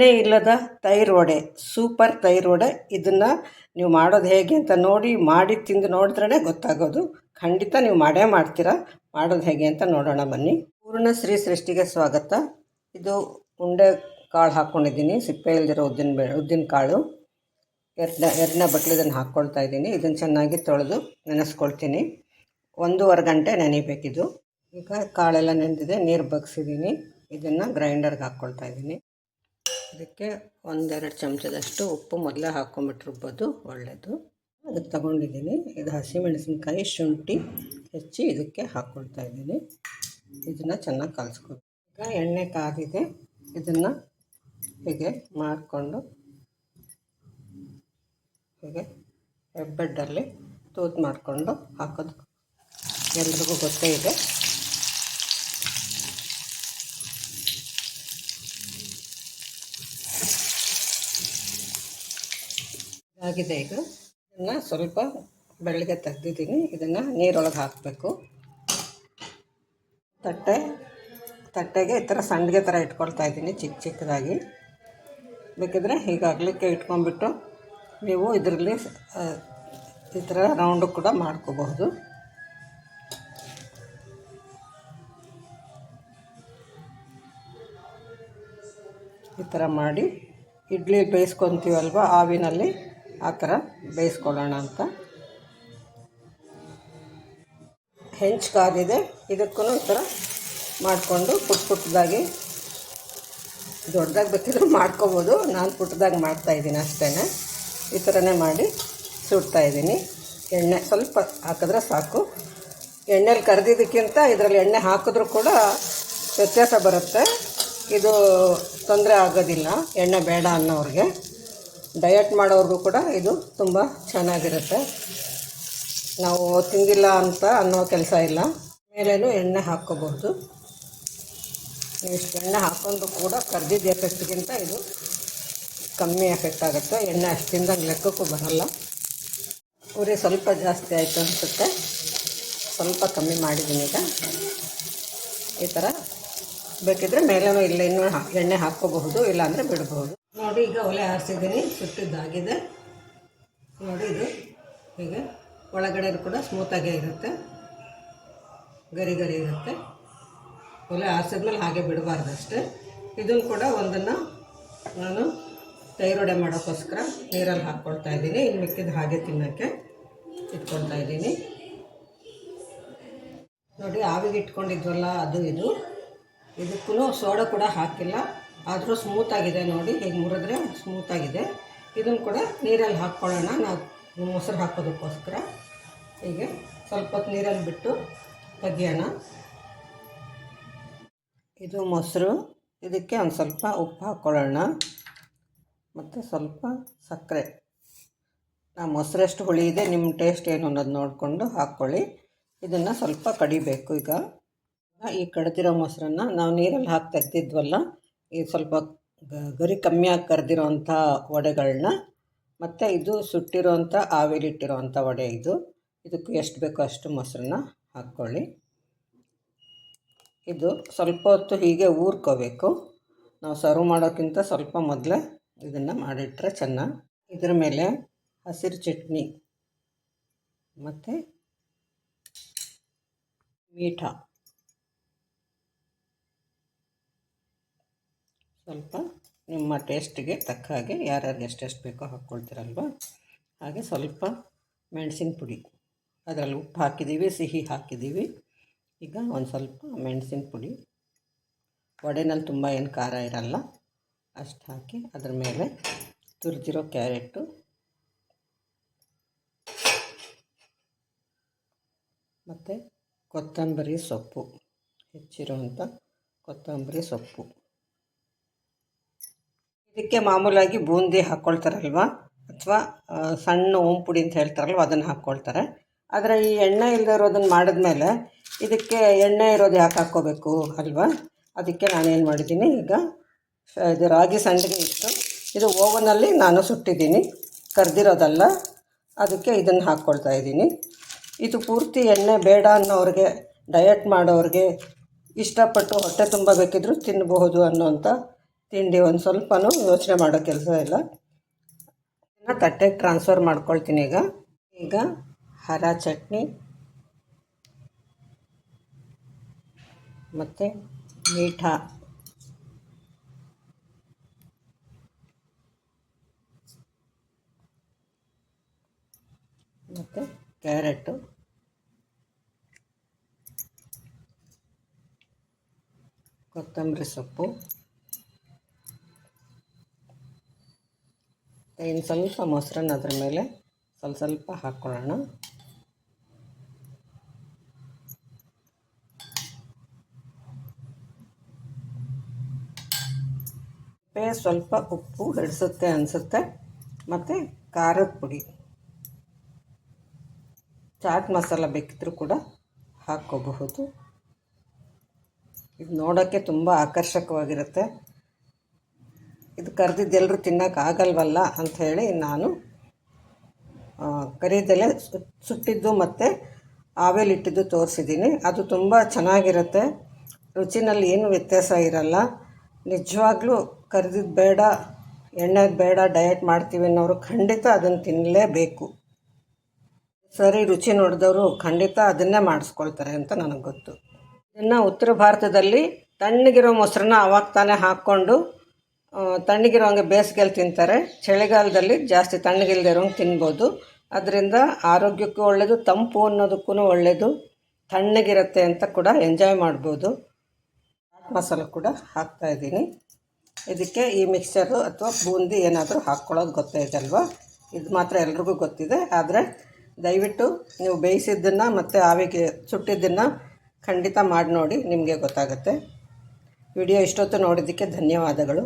ಎಣ್ಣೆ ಇಲ್ಲದ ತೈರು ವಡೆ, ಸೂಪರ್ ತೈರು ವಡೆ. ಇದನ್ನು ನೀವು ಮಾಡೋದು ಹೇಗೆ ಅಂತ ನೋಡಿ, ಮಾಡಿ ತಿಂದು ನೋಡಿದ್ರೇ ಗೊತ್ತಾಗೋದು. ಖಂಡಿತ ನೀವು ಮಾಡೇ ಮಾಡ್ತೀರಾ, ಮಾಡೋದು ಹೇಗೆ ಅಂತ ನೋಡೋಣ ಬನ್ನಿ. ಪೂರ್ಣ ಶ್ರೀ ಸೃಷ್ಟಿಗೆ ಸ್ವಾಗತ. ಇದು ಉಂಡೆ ಕಾಳು ಹಾಕ್ಕೊಂಡಿದ್ದೀನಿ ಸಿಪ್ಪೆ ಇಲ್ದಿರೋ ಉದ್ದಿನ ಬೆ, ಉದ್ದಿನ ಕಾಳು. ಎರಡನೇ ಎರಡನೇ ಬಟ್ಲು ಇದನ್ನು ಹಾಕ್ಕೊಳ್ತಾ ಇದ್ದೀನಿ. ಇದನ್ನು ಚೆನ್ನಾಗಿ ತೊಳೆದು ನೆನೆಸ್ಕೊಳ್ತೀನಿ. ಒಂದೂವರೆ ಗಂಟೆ ನೆನಿಬೇಕಿದು. ಈಗ ಕಾಳೆಲ್ಲ ನೆನೆದಿದೆ ನೀರು ಬಗ್ಸಿದ್ದೀನಿ ಇದನ್ನು ಗ್ರೈಂಡರ್ಗೆ ಹಾಕ್ಕೊಳ್ತಾ ಇದ್ದೀನಿ. ಇದಕ್ಕೆ ಒಂದೆರಡು ಚಮಚದಷ್ಟು ಉಪ್ಪು ಮೊದಲೇ ಹಾಕ್ಕೊಂಬಿಟ್ಟು ರುಬ್ಬೋದು ಒಳ್ಳೆಯದು ಅದಕ್ಕೆ ತಗೊಂಡಿದ್ದೀನಿ. ಇದು ಹಸಿಮೆಣಸಿನ್ಕಾಯಿ ಶುಂಠಿ ಹೆಚ್ಚಿ ಇದಕ್ಕೆ ಹಾಕ್ಕೊಳ್ತಾ ಇದ್ದೀನಿ. ಇದನ್ನು ಚೆನ್ನಾಗಿ ಕಲಿಸ್ಕೊ ಈಗ ಎಣ್ಣೆ ಕಾದಿದೆ. ಇದನ್ನು ಹೀಗೆ ಮಾಡಿಕೊಂಡು, ಹೀಗೆ ಹೆಬ್ಬೆಡ್ಡಲ್ಲಿ ತೂತು ಮಾಡಿಕೊಂಡು ಹಾಕೋದು. ಎಲ್ರಿಗೂ ಗೊತ್ತೇ ಇದೆ. ಆಗಿದೆ ಈಗ. ಇದನ್ನು ಸ್ವಲ್ಪ ಬೆಳಗ್ಗೆ ತೆಗ್ದಿದ್ದೀನಿ. ಇದನ್ನು ನೀರೊಳಗೆ ಹಾಕಬೇಕು. ತಟ್ಟೆ, ತಟ್ಟೆಗೆ ಈ ಥರ ಸಂಡಿಗೆ ಥರ ಇಟ್ಕೊಳ್ತಾ ಇದ್ದೀನಿ ಚಿಕ್ಕ ಚಿಕ್ಕದಾಗಿ. ಬೇಕಿದ್ರೆ ಹೀಗಾಗಲಿಕ್ಕೆ ಇಟ್ಕೊಂಡ್ಬಿಟ್ಟು ನೀವು ಇದರಲ್ಲಿ ಈ ಥರ ರೌಂಡು ಕೂಡ ಮಾಡ್ಕೋಬಹುದು. ಈ ಥರ ಮಾಡಿ, ಇಡ್ಲಿ ಬೇಯಿಸ್ಕೊತೀವಲ್ವ, ಆವಿನಲ್ಲಿ. ಆ ಥರ ಬೇಯಿಸ್ಕೊಳ್ಳೋಣ ಅಂತ. ಹೆಂಚು ಕಾದಿದೆ ಇದಕ್ಕೂ ಈ ಥರ ಮಾಡಿಕೊಂಡು ಪುಟ್ಟ ಪುಟ್ಟದಾಗಿ ದೊಡ್ಡದಾಗಿ ಬೇಕಿದ್ರೆ ಮಾಡ್ಕೋಬೋದು. ನಾನು ಪುಟ್ಟದಾಗಿ ಮಾಡ್ತಾಯಿದ್ದೀನಿ ಅಷ್ಟೇ ಈ ಥರನೇ ಮಾಡಿ ಸುಡ್ತಾ ಇದ್ದೀನಿ. ಎಣ್ಣೆ ಸ್ವಲ್ಪ ಹಾಕಿದ್ರೆ ಸಾಕು. ಎಣ್ಣೆಲಿ ಕರೆದಿದ್ದಕ್ಕಿಂತ ಇದರಲ್ಲಿ ಎಣ್ಣೆ ಹಾಕಿದ್ರೂ ಕೂಡ ವ್ಯತ್ಯಾಸ ಬರುತ್ತೆ. ಇದು ತೊಂದರೆ ಆಗೋದಿಲ್ಲ. ಎಣ್ಣೆ ಬೇಡ ಅನ್ನೋರಿಗೆ. ಡಯಟ್ ಮಾಡೋರಿಗೂ ಕೂಡ ಇದು ತುಂಬ ಚೆನ್ನಾಗಿರುತ್ತೆ. ನಾವು ತಿಂದಿಲ್ಲ ಅಂತ ಅನ್ನೋ ಕೆಲಸ ಇಲ್ಲ. ಮೇಲೇನು ಎಣ್ಣೆ ಹಾಕ್ಕೋಬಹುದು. ಇಷ್ಟು ಎಣ್ಣೆ ಹಾಕೊಂಡು ಕೂಡ ಕರ್ದಿದ್ದ ಎಫೆಕ್ಟ್ಗಿಂತ ಇದು ಕಮ್ಮಿ ಎಫೆಕ್ಟ್ ಆಗುತ್ತೆ. ಎಣ್ಣೆ ಅಷ್ಟಿಂದ ಲೆಕ್ಕಕ್ಕೂ ಬರಲ್ಲ. ಉರಿ ಸ್ವಲ್ಪ ಜಾಸ್ತಿ ಆಯಿತು ಅನಿಸುತ್ತೆ. ಸ್ವಲ್ಪ ಕಮ್ಮಿ ಮಾಡಿದ್ದೀನಿ ಈಗ ಈ ಥರ ಬೇಕಿದ್ರೆ ಮೇಲೇನೂ ಇಲ್ಲ, ಇನ್ನೂ ಎಣ್ಣೆ ಹಾಕ್ಕೋಬಹುದು, ಇಲ್ಲಾಂದರೆ ಬಿಡಬಹುದು. ನೋಡಿ, ಈಗ ಒಲೆ ಆರಿಸಿದ್ದೀನಿ, ಸುಟ್ಟಿದ್ದಾಗಿದೆ. ನೋಡಿ ಇದು, ಹೀಗೆ ಒಳಗಡೆ ಕೂಡ ಸ್ಮೂತಾಗೇ ಇರುತ್ತೆ. ಗರಿ ಗರಿ ಇರುತ್ತೆ. ಒಲೆ ಆರಿಸಿದ್ಮೇಲೆ ಹಾಗೆ ಬಿಡಬಾರ್ದು ಅಷ್ಟೇ ಇದನ್ನು ಕೂಡ ಒಂದನ್ನು ನಾನು ತೈರೊಡೆ ಮಾಡೋಕ್ಕೋಸ್ಕರ ನೀರಲ್ಲಿ ಹಾಕ್ಕೊಳ್ತಾ ಇದ್ದೀನಿ. ಇನ್ನು ಮಿಕ್ಕಿದ ಹಾಗೆ ತಿನ್ನೋಕ್ಕೆ ಇಟ್ಕೊಳ್ತಾ ಇದ್ದೀನಿ. ನೋಡಿ, ಆವಿಗೆ ಇಟ್ಕೊಂಡಿದ್ವಲ್ಲ, ಅದು ಇದು. ಇದಕ್ಕೂ ಸೋಡಾ ಕೂಡ ಹಾಕಿಲ್ಲ. ಆದರೂ ಸ್ಮೂತಾಗಿದೆ ನೋಡಿ, ಹೀಗೆ ಮುರಿದ್ರೆ ಸ್ಮೂತಾಗಿದೆ ಇದನ್ನು ಕೂಡ ನೀರಲ್ಲಿ ಹಾಕ್ಕೊಳ್ಳೋಣ. ನಾವು ಮೊಸರು ಹಾಕೋದಕ್ಕೋಸ್ಕರ. ಹೀಗೆ ಸ್ವಲ್ಪ ಹೊತ್ತು ನೀರಲ್ಲಿ ಬಿಟ್ಟು ತೆಗಿಯೋಣ. ಇದು ಮೊಸರು. ಇದಕ್ಕೆ ಒಂದು ಸ್ವಲ್ಪ ಉಪ್ಪು ಹಾಕ್ಕೊಳ್ಳೋಣ ಮತ್ತು ಸ್ವಲ್ಪ ಸಕ್ಕರೆ. ನಾ ಮೊಸರೆಷ್ಟು ಹುಳಿ ಇದೆ ನಿಮ್ಮ ಟೇಸ್ಟ್ ಏನು ಅನ್ನೋದು ನೋಡಿಕೊಂಡು ಹಾಕ್ಕೊಳ್ಳಿ ಇದನ್ನು ಸ್ವಲ್ಪ ಕಡಿಬೇಕು ಈಗ. ಈ ಕಡ್ದಿರೋ ಮೊಸರನ್ನು ನಾವು ನೀರಲ್ಲಿ ಹಾಕಿ ತೆಗ್ದಿದ್ವಲ್ಲ ಈ ಸ್ವಲ್ಪ ಗರಿ ಕಮ್ಮಿಯಾಗಿ ಕರೆದಿರೋವಂಥ ವಡೆಗಳನ್ನ ಮತ್ತು ಇದು ಸುಟ್ಟಿರೋವಂಥ ಆವಿಲಿಟ್ಟಿರೋವಂಥ ವಡೆ ಇದು. ಇದಕ್ಕೆ ಎಷ್ಟು ಬೇಕೋ ಅಷ್ಟು ಮೊಸರನ್ನ ಹಾಕ್ಕೊಳ್ಳಿ. ಇದು ಸ್ವಲ್ಪ ಹೊತ್ತು ಹೀಗೆ ಊರ್ಕೋಬೇಕು. ನಾವು ಸರ್ವ್ ಮಾಡೋಕ್ಕಿಂತ ಸ್ವಲ್ಪ ಮೊದಲೇ ಇದನ್ನು ಮಾಡಿಟ್ರೆ ಚೆನ್ನಾಗಿ. ಇದ್ರ ಮೇಲೆ ಹಸಿರು ಚಟ್ನಿ, ಮತ್ತು ಮೀಠ. ಸ್ವಲ್ಪ ನಿಮ್ಮ ಟೇಸ್ಟಿಗೆ ತಕ್ಕ ಹಾಗೆ ಯಾರ್ಯಾರಿಗೆ ಎಷ್ಟೆಷ್ಟು ಬೇಕೋ ಹಾಕ್ಕೊಳ್ತೀರಲ್ವ? ಹಾಗೆ ಸ್ವಲ್ಪ ಮೆಣಸಿನ ಪುಡಿ. ಅದರಲ್ಲಿ ಉಪ್ಪು ಹಾಕಿದ್ದೀವಿ, ಸಿಹಿ ಹಾಕಿದ್ದೀವಿ. ಈಗ ಒಂದು ಸ್ವಲ್ಪ ಮೆಣಸಿನ ಪುಡಿ. ವಡೆನಲ್ಲಿ ತುಂಬ ಏನು ಖಾರ ಇರಲ್ಲ. ಅಷ್ಟು ಹಾಕಿ ಅದ್ರ ಮೇಲೆ ತುರಿದಿರೋ ಕ್ಯಾರೆಟು. ಮತ್ತು ಕೊತ್ತಂಬರಿ ಸೊಪ್ಪು. ಹೆಚ್ಚಿರುವಂಥ ಕೊತ್ತಂಬರಿ ಸೊಪ್ಪು. ಇದಕ್ಕೆ ಮಾಮೂಲಾಗಿ ಬೂಂದಿ ಹಾಕ್ಕೊಳ್ತಾರಲ್ವ ಅಥವಾ ಸಣ್ಣ ಓಂಪುಡಿ ಅಂತ ಹೇಳ್ತಾರಲ್ವ, ಅದನ್ನು ಹಾಕ್ಕೊಳ್ತಾರೆ ಆದರೆ ಈ ಎಣ್ಣೆ ಇಲ್ಲದೆ ಇರೋದನ್ನು ಮಾಡಿದ್ಮೇಲೆ ಇದಕ್ಕೆ ಎಣ್ಣೆ ಇರೋದು ಯಾಕೆ ಹಾಕ್ಕೋಬೇಕು ಅಲ್ವಾ? ಅದಕ್ಕೆ ನಾನೇನು ಮಾಡಿದ್ದೀನಿ ಈಗ ಇದು ರಾಗಿ ಸಂಡಿಗೆ ಇತ್ತು. ಇದು ಓವನಲ್ಲಿ ನಾನು ಸುಟ್ಟಿದ್ದೀನಿ, ಕರೆದಿರೋದಲ್ಲ, ಅದಕ್ಕೆ ಇದನ್ನು ಹಾಕ್ಕೊಳ್ತಾ ಇದ್ದೀನಿ. ಇದು ಪೂರ್ತಿ ಎಣ್ಣೆ ಬೇಡ ಅನ್ನೋರಿಗೆ ಡಯಟ್ ಮಾಡೋರಿಗೆ ಇಷ್ಟಪಟ್ಟು ಹೊಟ್ಟೆ ತುಂಬ ಬೇಕಿದ್ರು ತಿನ್ನಬಹುದು ಅನ್ನೋಂಥ ತಿಂಡಿ ಒಂದು ಸ್ವಲ್ಪನೂ ಯೋಚನೆ ಮಾಡೋ ಕೆಲಸ ಇಲ್ಲ. ತಟ್ಟೆಗೆ ಟ್ರಾನ್ಸ್ಫರ್ ಮಾಡ್ಕೊಳ್ತೀನಿ ಈಗ. ಈಗ ಹರ ಚಟ್ನಿ. ಮತ್ತು ಮೀಠ. ಮತ್ತು ಕ್ಯಾರೆಟು. ಕೊತ್ತಂಬರಿ ಸೊಪ್ಪು. ಇನ್ನು ಸ್ವಲ್ಪ ಮೊಸರನ್ನ ಅದ್ರ ಮೇಲೆ ಸ್ವಲ್ಪ ಸ್ವಲ್ಪ ಹಾಕ್ಕೊಳ್ಳೋಣ ಸ್ವಲ್ಪ ಉಪ್ಪು ಹಿಡಿಸುತ್ತೆ ಅನಿಸುತ್ತೆ. ಮತ್ತು ಖಾರದ ಪುಡಿ. ಚಾಟ್ ಮಸಾಲ ಬೇಕಿದ್ರೂ ಕೂಡ ಹಾಕ್ಕೋಬಹುದು. ಇದು ನೋಡೋಕ್ಕೆ ತುಂಬ ಆಕರ್ಷಕವಾಗಿರುತ್ತೆ. ಇದು ಕರೆದಿದ್ದು ಎಲ್ಲರೂ ತಿನ್ನೋಕ್ಕಾಗಲ್ವಲ್ಲ ಹೇಳಿ ನಾನು ಕರಿದೆಲೆ ಸುಟ್ಟಿದ್ದು ಮತ್ತು ಆವೇಲಿಟ್ಟಿದ್ದು ತೋರಿಸಿದ್ದೀನಿ. ಅದು ತುಂಬ ಚೆನ್ನಾಗಿರುತ್ತೆ. ರುಚಿನಲ್ಲಿ ಏನು ವ್ಯತ್ಯಾಸ ಇರಲ್ಲ. ನಿಜವಾಗ್ಲೂ ಕರೆದಿದ್ದು ಬೇಡ, ಎಣ್ಣೆದು ಬೇಡ, ಡಯಟ್ ಮಾಡ್ತೀವಿ ಅನ್ನೋರು ಖಂಡಿತ ಅದನ್ನು ತಿನ್ನಲೇಬೇಕು ಸರಿ, ರುಚಿ ನೋಡಿದವರು ಖಂಡಿತ ಅದನ್ನೇ ಮಾಡಿಸ್ಕೊಳ್ತಾರೆ ಅಂತ ನನಗೆ ಗೊತ್ತು. ಇನ್ನು ಉತ್ತರ ಭಾರತದಲ್ಲಿ ತಣ್ಣಗಿರೋ ಮೊಸರನ್ನ ಅವಾಗ ತಾನೇ ಹಾಕ್ಕೊಂಡು ತಣ್ಣಗಿರೋ ಹಂಗೆ ಬೇಸಿಗೆಯಲ್ಲಿ ತಿಂತಾರೆ. ಚಳಿಗಾಲದಲ್ಲಿ ಜಾಸ್ತಿ ತಣ್ಣಗಿಲ್ಲದೆ ಇರೋಂಗೆ ತಿನ್ಬೋದು. ಅದರಿಂದ ಆರೋಗ್ಯಕ್ಕೂ ಒಳ್ಳೆಯದು ತಂಪು ಅನ್ನೋದಕ್ಕೂ ಒಳ್ಳೆಯದು ತಣ್ಣಗಿರುತ್ತೆ ಅಂತ ಕೂಡ ಎಂಜಾಯ್ ಮಾಡ್ಬೋದು. ಚಾಟ್ ಮಸಾಲ ಕೂಡ ಹಾಕ್ತಾಯಿದ್ದೀನಿ ಇದಕ್ಕೆ ಈ ಮಿಕ್ಸರು ಅಥವಾ ಬೂಂದಿ ಏನಾದರೂ ಹಾಕ್ಕೊಳ್ಳೋದು ಗೊತ್ತೈತೆ ಅಲ್ವಾ ಇದು ಮಾತ್ರ ಎಲ್ರಿಗೂ ಗೊತ್ತಿದೆ. ಆದರೆ ದಯವಿಟ್ಟು ನೀವು ಬೇಯಿಸಿದ್ದನ್ನು ಮತ್ತು ಆವಿಗೆ ಸುಟ್ಟಿದ್ದನ್ನು ಖಂಡಿತ ಮಾಡಿ ನೋಡಿ, ನಿಮಗೆ ಗೊತ್ತಾಗುತ್ತೆ. ವಿಡಿಯೋ ಇಷ್ಟೊತ್ತು ನೋಡಿದ್ದಕ್ಕೆ ಧನ್ಯವಾದಗಳು.